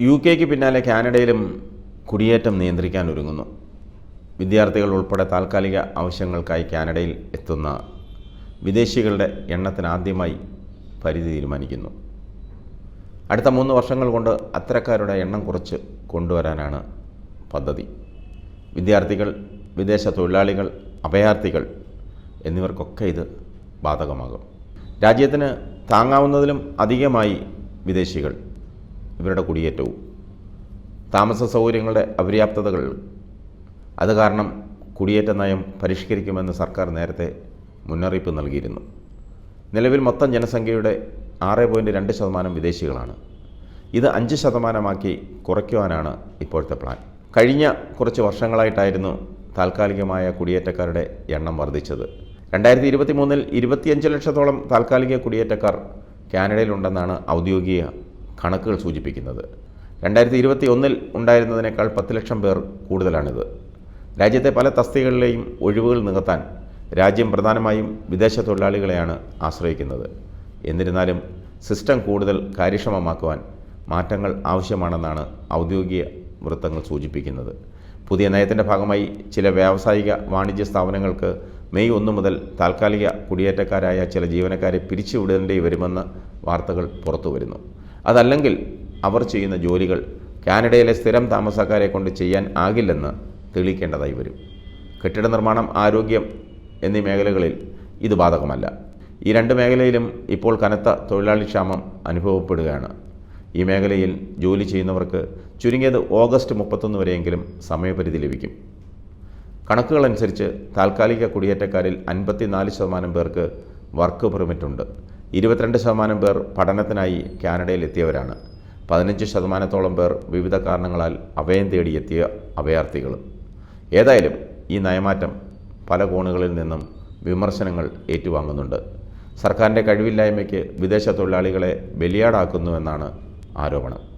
U കെക്ക് പിന്നാലെ കാനഡയിലും കുടിയേറ്റം നിയന്ത്രിക്കാൻ ഒരുങ്ങുന്നു. വിദ്യാർത്ഥികൾ ഉൾപ്പെടെ താൽക്കാലിക ആവശ്യങ്ങൾക്കായി കാനഡയിൽ എത്തുന്ന വിദേശികളുടെ എണ്ണത്തിന് ആദ്യമായി പരിധി തീരുമാനിക്കുന്നു. അടുത്ത മൂന്ന് വർഷങ്ങൾ കൊണ്ട് അത്തരക്കാരുടെ എണ്ണം കുറച്ച് കൊണ്ടുവരാനാണ് പദ്ധതി. വിദ്യാർത്ഥികൾ വിദേശ തൊഴിലാളികൾ അഭയാർത്ഥികൾ എന്നിവർക്കൊക്കെ ഇത് ബാധകമാകും. രാജ്യത്തിന് താങ്ങാവുന്നതിലും അധികമായി വിദേശികൾ ഇവരുടെ കുടിയേറ്റവും. താമസ സൗകര്യങ്ങളുടെ അപര്യാപ്തതകൾ. അത് കാരണം കുടിയേറ്റ നയം പരിഷ്കരിക്കുമെന്ന് സർക്കാർ നേരത്തെ മുന്നറിയിപ്പ് നൽകിയിരുന്നു. നിലവിൽ മൊത്തം ജനസംഖ്യയുടെ ആറ് പോയിന്റ് രണ്ട് ശതമാനം വിദേശികളാണ്. ഇത് അഞ്ച് ശതമാനമാക്കി കുറയ്ക്കുവാനാണ് ഇപ്പോഴത്തെ പ്ലാൻ. കഴിഞ്ഞ കുറച്ച് വർഷങ്ങളായിട്ടായിരുന്നു താൽക്കാലികമായ കുടിയേറ്റക്കാരുടെ എണ്ണം വർദ്ധിച്ചത്. രണ്ടായിരത്തി ഇരുപത്തി മൂന്നിൽ ഇരുപത്തിയഞ്ച് ലക്ഷത്തോളം താൽക്കാലിക കുടിയേറ്റക്കാർ കാനഡയിലുണ്ടെന്നാണ് ഔദ്യോഗിക കണക്കുകൾ സൂചിപ്പിക്കുന്നത്. രണ്ടായിരത്തി ഇരുപത്തി ഒന്നിൽ ഉണ്ടായിരുന്നതിനേക്കാൾ പത്ത് ലക്ഷം പേർ കൂടുതലാണിത്. രാജ്യത്തെ പല തസ്തികകളിലെയും ഒഴിവുകൾ നികത്താൻ രാജ്യം പ്രധാനമായും വിദേശ തൊഴിലാളികളെയാണ് ആശ്രയിക്കുന്നത്. എന്നിരുന്നാലും സിസ്റ്റം കൂടുതൽ കാര്യക്ഷമമാക്കുവാൻ മാറ്റങ്ങൾ ആവശ്യമാണെന്നാണ് ഔദ്യോഗിക വൃത്തങ്ങൾ സൂചിപ്പിക്കുന്നത്. പുതിയ നയത്തിന്റെ ഭാഗമായി ചില വ്യാവസായിക വാണിജ്യ സ്ഥാപനങ്ങൾക്ക് മെയ് ഒന്ന് മുതൽ താൽക്കാലിക കുടിയേറ്റക്കാരായ ചില ജീവനക്കാരെ പിരിച്ചുവിടേണ്ടി വരുമെന്ന് വാർത്തകൾ പുറത്തു വരുന്നു അതല്ലെങ്കിൽ അവർ ചെയ്യുന്ന ജോലികൾ കാനഡയിലെ സ്ഥിരം താമസക്കാരെ കൊണ്ട് ചെയ്യാൻ ആകില്ലെന്ന് തെളിയിക്കേണ്ടതായി വരും. കെട്ടിട നിർമ്മാണം ആരോഗ്യം എന്നീ മേഖലകളിൽ ഇത് ബാധകമല്ല. ഈ രണ്ട് മേഖലയിലും ഇപ്പോൾ കനത്ത തൊഴിലാളി ക്ഷാമം അനുഭവപ്പെടുകയാണ്. ഈ മേഖലയിൽ ജോലി ചെയ്യുന്നവർക്ക് ചുരുങ്ങിയത് ഓഗസ്റ്റ് മുപ്പത്തൊന്ന് വരെയെങ്കിലും സമയപരിധി ലഭിക്കും. കണക്കുകളനുസരിച്ച് താൽക്കാലിക കുടിയേറ്റക്കാരിൽ അൻപത്തിനാല് ശതമാനം പേർക്ക് വർക്ക് പെർമിറ്റ് ഉണ്ട് ഇരുപത്തിരണ്ട് ശതമാനം പേർ പഠനത്തിനായി കാനഡയിൽ എത്തിയവരാണ് പതിനഞ്ച് ശതമാനത്തോളം പേർ വിവിധ കാരണങ്ങളാൽ അഭയം തേടിയെത്തിയ അഭയാർത്ഥികളും. ഏതായാലും ഈ നയമാറ്റം പല കോണുകളിൽ നിന്നും വിമർശനങ്ങൾ ഏറ്റുവാങ്ങുന്നുണ്ട്. സർക്കാരിന്റെ കഴിവില്ലായ്മയ്ക്ക് വിദേശ തൊഴിലാളികളെ ബലിയാടാക്കുന്നുവെന്നാണ് ആരോപണം.